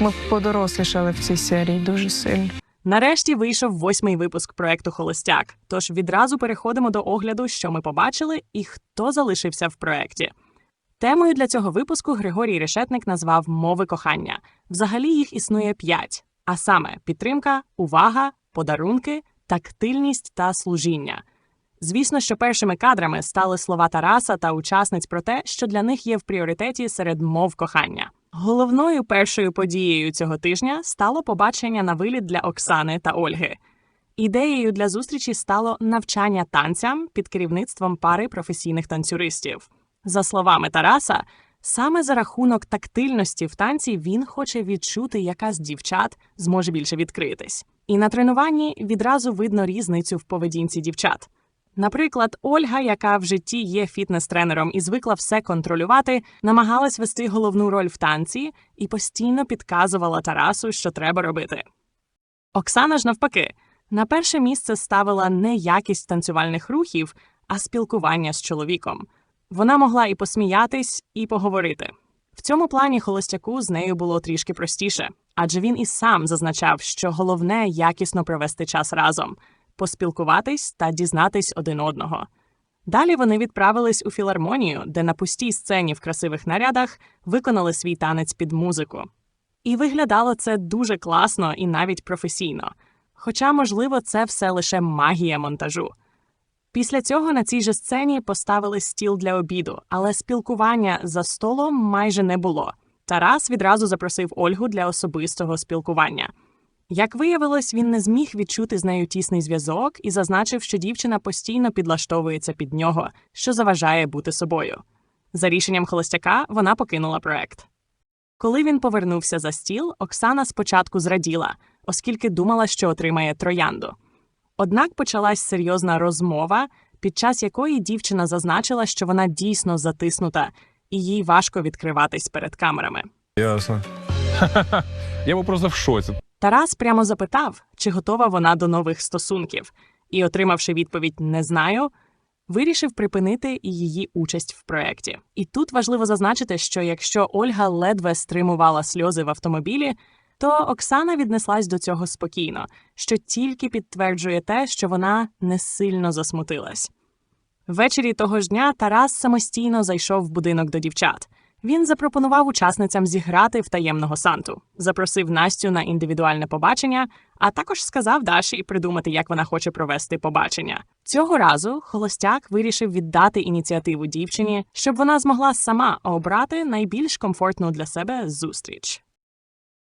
Ми подорослішали в цій серії дуже сильно. Нарешті вийшов восьмий випуск проекту Холостяк. Тож відразу переходимо до огляду, що ми побачили і хто залишився в проекті. Темою для цього випуску Григорій Решетник назвав мови кохання. Взагалі їх існує п'ять: а саме підтримка, увага, подарунки, тактильність та служіння. Звісно, що першими кадрами стали слова Тараса та учасниць про те, що для них є в пріоритеті серед мов кохання. Головною першою подією цього тижня стало побачення на виліт для Оксани та Ольги. Ідеєю для зустрічі стало навчання танцям під керівництвом пари професійних танцюристів. За словами Тараса, саме за рахунок тактильності в танці він хоче відчути, яка з дівчат зможе більше відкритись. І на тренуванні відразу видно різницю в поведінці дівчат. Наприклад, Ольга, яка в житті є фітнес-тренером і звикла все контролювати, намагалась вести головну роль в танці і постійно підказувала Тарасу, що треба робити. Оксана ж навпаки, на перше місце ставила не якість танцювальних рухів, а спілкування з чоловіком. Вона могла і посміятись, і поговорити. В цьому плані холостяку з нею було трішки простіше, адже він і сам зазначав, що головне якісно провести час разом, поспілкуватись та дізнатись один одного. Далі вони відправились у філармонію, де на пустій сцені в красивих нарядах виконали свій танець під музику. І виглядало це дуже класно і навіть професійно. Хоча, можливо, це все лише магія монтажу. Після цього на цій же сцені поставили стіл для обіду, але спілкування за столом майже не було. Тарас відразу запросив Ольгу для особистого спілкування. Як виявилось, він не зміг відчути з нею тісний зв'язок і зазначив, що дівчина постійно підлаштовується під нього, що заважає бути собою. За рішенням холостяка вона покинула проект. Коли він повернувся за стіл, Оксана спочатку зраділа, оскільки думала, що отримає троянду. Однак почалась серйозна розмова, під час якої дівчина зазначила, що вона дійсно затиснута, і їй важко відкриватись перед камерами. Ясно. Я був просто в шоці. Тарас прямо запитав, чи готова вона до нових стосунків, і, отримавши відповідь не знаю, вирішив припинити її участь в проєкті. І тут важливо зазначити, що якщо Ольга ледве стримувала сльози в автомобілі, то Оксана віднеслась до цього спокійно, що тільки підтверджує те, що вона не сильно засмутилась. Ввечері того ж дня Тарас самостійно зайшов в будинок до дівчат. Він запропонував учасницям зіграти в таємного санту, запросив Настю на індивідуальне побачення, а також сказав Даші придумати, як вона хоче провести побачення. Цього разу холостяк вирішив віддати ініціативу дівчині, щоб вона змогла сама обрати найбільш комфортну для себе зустріч.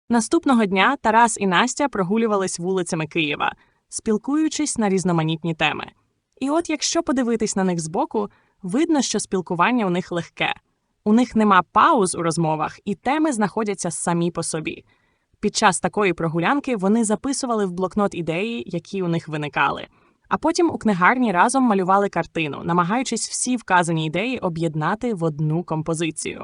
Наступного дня Тарас і Настя прогулювались вулицями Києва, спілкуючись на різноманітні теми. І от якщо подивитись на них збоку, видно, що спілкування у них легке. У них нема пауз у розмовах, і теми знаходяться самі по собі. Під час такої прогулянки вони записували в блокнот ідеї, які у них виникали. А потім у книгарні разом малювали картину, намагаючись всі вказані ідеї об'єднати в одну композицію.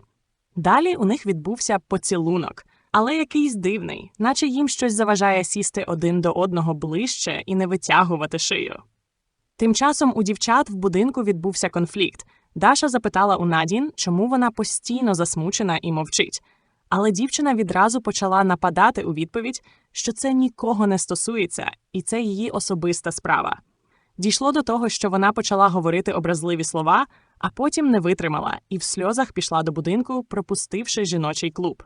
Далі у них відбувся поцілунок, але якийсь дивний, наче їм щось заважає сісти один до одного ближче і не витягувати шию. Тим часом у дівчат в будинку відбувся конфлікт. Даша запитала у Надін, чому вона постійно засмучена і мовчить. Але дівчина відразу почала нападати у відповідь, що це нікого не стосується, і це її особиста справа. Дійшло до того, що вона почала говорити образливі слова, а потім не витримала і в сльозах пішла до будинку, пропустивши жіночий клуб.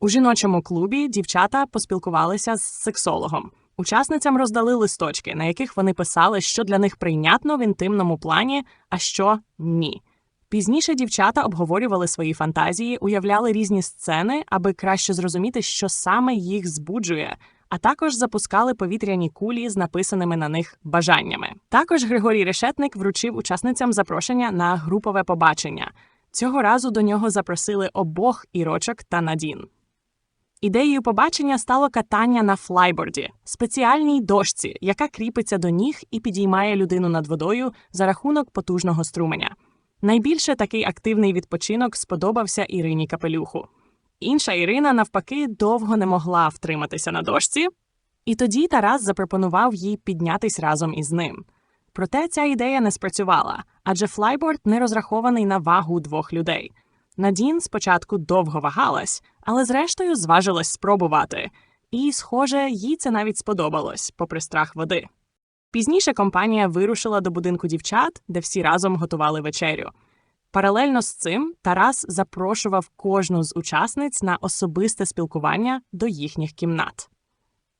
У жіночому клубі дівчата поспілкувалися з сексологом. Учасницям роздали листочки, на яких вони писали, що для них прийнятно в інтимному плані, а що ні. Пізніше дівчата обговорювали свої фантазії, уявляли різні сцени, аби краще зрозуміти, що саме їх збуджує, а також запускали повітряні кулі з написаними на них бажаннями. Також Григорій Решетник вручив учасницям запрошення на групове побачення. Цього разу до нього запросили обох ірочок та Надін. Ідеєю побачення стало катання на флайборді, спеціальній дошці, яка кріпиться до ніг і підіймає людину над водою за рахунок потужного струменя. Найбільше такий активний відпочинок сподобався Ірині Капелюху. Інша Ірина, навпаки, довго не могла втриматися на дошці, і тоді Тарас запропонував їй піднятись разом із ним. Проте ця ідея не спрацювала, адже флайборд не розрахований на вагу двох людей. Надін спочатку довго вагалась, але зрештою зважилась спробувати. І, схоже, їй це навіть сподобалось, попри страх води. Пізніше компанія вирушила до будинку дівчат, де всі разом готували вечерю. Паралельно з цим Тарас запрошував кожну з учасниць на особисте спілкування до їхніх кімнат.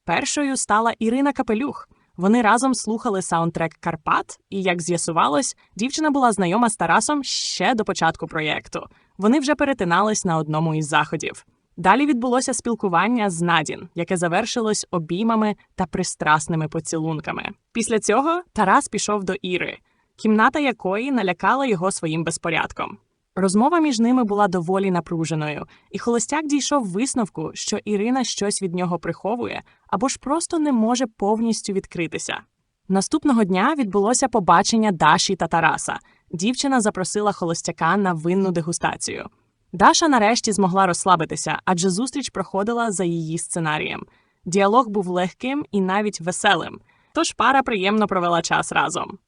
Першою стала Ірина Капелюх. Вони разом слухали саундтрек Карпат, і, як з'ясувалось, дівчина була знайома з Тарасом ще до початку проєкту. Вони вже перетинались на одному із заходів. Далі відбулося спілкування з Надін, яке завершилось обіймами та пристрасними поцілунками. Після цього Тарас пішов до Іри, кімната якої налякала його своїм безпорядком. Розмова між ними була доволі напруженою, і холостяк дійшов висновку, що Ірина щось від нього приховує або ж просто не може повністю відкритися. Наступного дня відбулося побачення Даші та Тараса. Дівчина запросила холостяка на винну дегустацію. Даша нарешті змогла розслабитися, адже зустріч проходила за її сценарієм. Діалог був легким і навіть веселим, тож пара приємно провела час разом.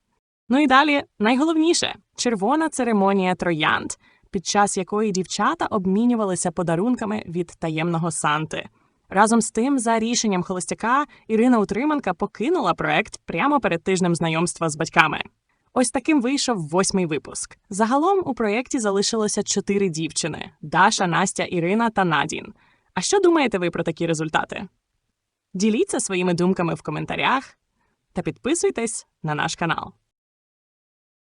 Ну і далі найголовніше червона церемонія троянд, під час якої дівчата обмінювалися подарунками від таємного Санти. Разом з тим, за рішенням холостяка, Ірина Утриманка покинула проект прямо перед тижнем знайомства з батьками. Ось таким вийшов восьмий випуск. Загалом у проєкті залишилося чотири дівчини: Даша, Настя, Ірина та Надін. А що думаєте ви про такі результати? Діліться своїми думками в коментарях та підписуйтесь на наш канал.